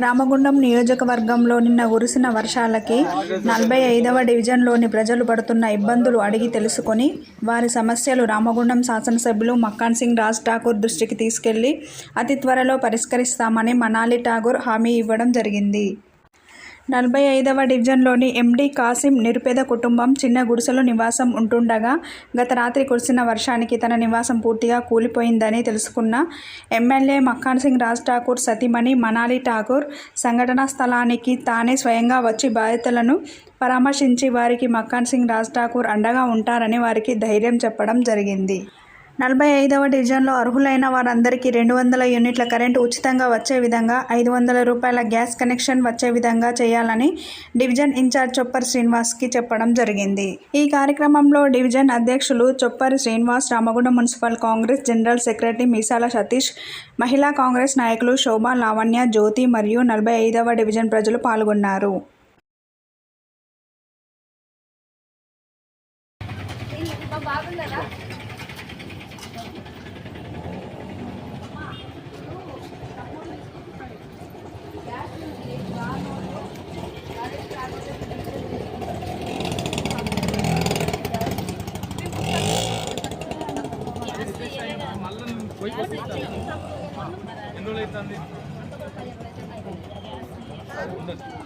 రామగుండం నియోజకవర్గంలో నిన్న కురిసిన వర్షాలకి నలభై ఐదవ డివిజన్లోని ప్రజలు పడుతున్న ఇబ్బందులు అడిగి తెలుసుకొని వారి సమస్యలు రామగుండం శాసనసభ్యులు మక్కాన్ సింగ్ రాజ్ ఠాకూర్ దృష్టికి తీసుకెళ్ళి అతి త్వరలో పరిష్కరిస్తామని మనాలి ఠాగూర్ హామీ ఇవ్వడం జరిగింది. నలభై ఐదవ డివిజన్లోని ఎండి కాసిం నిరుపేద కుటుంబం చిన్న గుడిసెలో నివాసం ఉంటుండగా గత రాత్రి కురిసిన వర్షానికి తన నివాసం పూర్తిగా కూలిపోయిందని తెలుసుకున్న ఎమ్మెల్యే మక్కాన్ సింగ్ రాజ్ ఠాకూర్ సతీమణి మనాలి ఠాకూర్ సంఘటనా స్థలానికి తానే స్వయంగా వచ్చి బాధితులను పరామర్శించి వారికి మక్కాన్ సింగ్ రాజ్ ఠాకూర్ అండగా ఉంటారని వారికి ధైర్యం చెప్పడం జరిగింది. నలభై ఐదవ డివిజన్లో అర్హులైన వారందరికీ రెండు వందల యూనిట్ల కరెంటు ఉచితంగా వచ్చే విధంగా ఐదు వందల రూపాయల గ్యాస్ కనెక్షన్ వచ్చే విధంగా చేయాలని డివిజన్ ఇన్ఛార్జ్ చొప్పర్ శ్రీనివాస్కి చెప్పడం జరిగింది. ఈ కార్యక్రమంలో డివిజన్ అధ్యక్షులు Chopper Srinivas Ramagundam municipal Congress general secretary Meesala Satish మహిళా కాంగ్రెస్ నాయకులు శోభా లావణ్య జ్యోతి మరియు నలభై ఐదవ డివిజన్ ప్రజలు పాల్గొన్నారు.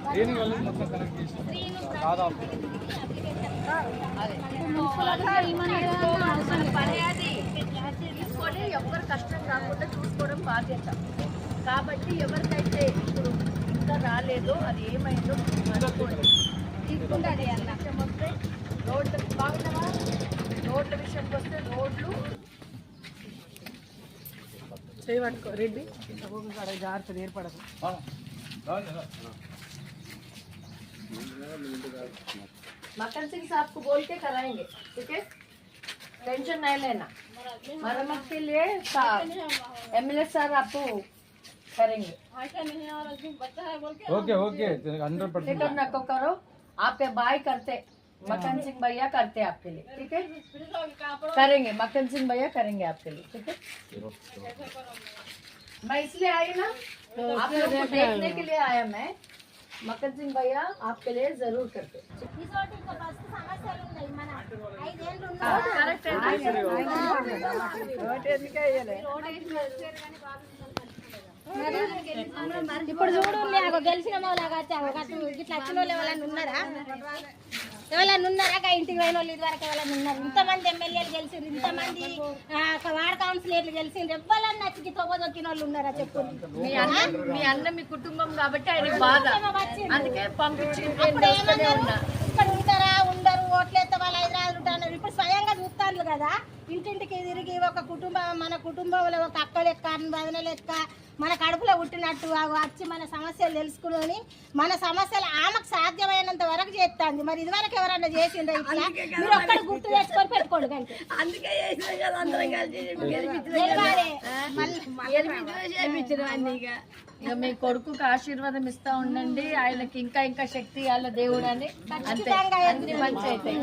దేని వల్ల మొత్తం కనెక్ట్ చేసి దాదాపు తీసుకొని ఎవరు కష్టం రాకుండా చూసుకోవడం బాధ్యత కాబట్టి ఎవరికైతే ఇప్పుడు ఇంకా రాలేదో అది ఏమైందో అనుకోండి తీసుకుంటే అది అన్న వస్తే రోడ్ల బాగున్నావా రోడ్ల విషయానికి వస్తే రోడ్లు చేయబట్టుకో రెడ్డి ఒక్కొక్క జాగ్రత్త ఏర్పడదు मक्खन सिंह साहब को बोल के कराएंगे ठीक है टेंशन नहीं लेना मरम्मत के लिए एमएलए सर आपको करेंगे ఓకే ఓకే హండ్రెడ్ పర్సెంట్ फिक्र नको करो आपके बाय करते मक्खन सिंह भैया करते हैं आपके लिए ठीक है? करेंगे मक्खन सिंह भैया करेंगे आपके लिए ठीक है? मैं इसलिए आई ना तो आप लोग को देखने के लिए आया मैं। मक्खन सिंह भैया आपके लिए ज़रूर करते करेक्ट ఇప్పుడు చూడు నాకు గెలిచిన వాళ్ళు ఎవరైనా ఉన్నారా? ఎవరైనా ఉన్నారా? ఇంటికి పోయిన వాళ్ళు ఇదివరకు ఎవరైనా ఉన్నారు? ఇంతమంది ఎమ్మెల్యేలు గెలిచిండ్రు ఇంతమంది వార్డ్ కౌన్సిలర్లు గెలిచిండ్రు ఎవరైనా నచ్చి తొక్కదొక్కిన వాళ్ళు ఉన్నారా చెప్పు? మీ అన్న మీ అన్న మీ కుటుంబం కాబట్టి ఆయన బాధ. అందుకే ఇక్కడ ఉంటారా? ఉండరు. ఓట్లేస్తే వాళ్ళు హైదరాబాద్ ఉంటారు. ఇప్పుడు స్వయంగా చూస్తాను కదా. ఇంటింటికి తిరిగి ఒక కుటుంబం మన కుటుంబంలో ఒక అక్క లెక్క వదిన లెక్క మన కడుపులో పుట్టినట్టు వచ్చి మన సమస్యలు తెలుసుకుని మన సమస్యలు ఆమెకు సాధ్యమైనంత వరకు చేస్తుంది. మరి ఇదివరకు ఎవరన్నా ఇట్లా? మీరు ఒక్కడు గుర్తు తెచ్చుకొని పెట్టుకోడు కంటే అందుకే. ఇక. మీ కొడుకుకి ఆశీర్వాదం ఇస్తా ఉండండి. ఆయనకి ఇంకా ఇంకా శక్తి ఇవ్వాలి దేవుడు అని. అంతే. అన్ని మంచి అవుతాయి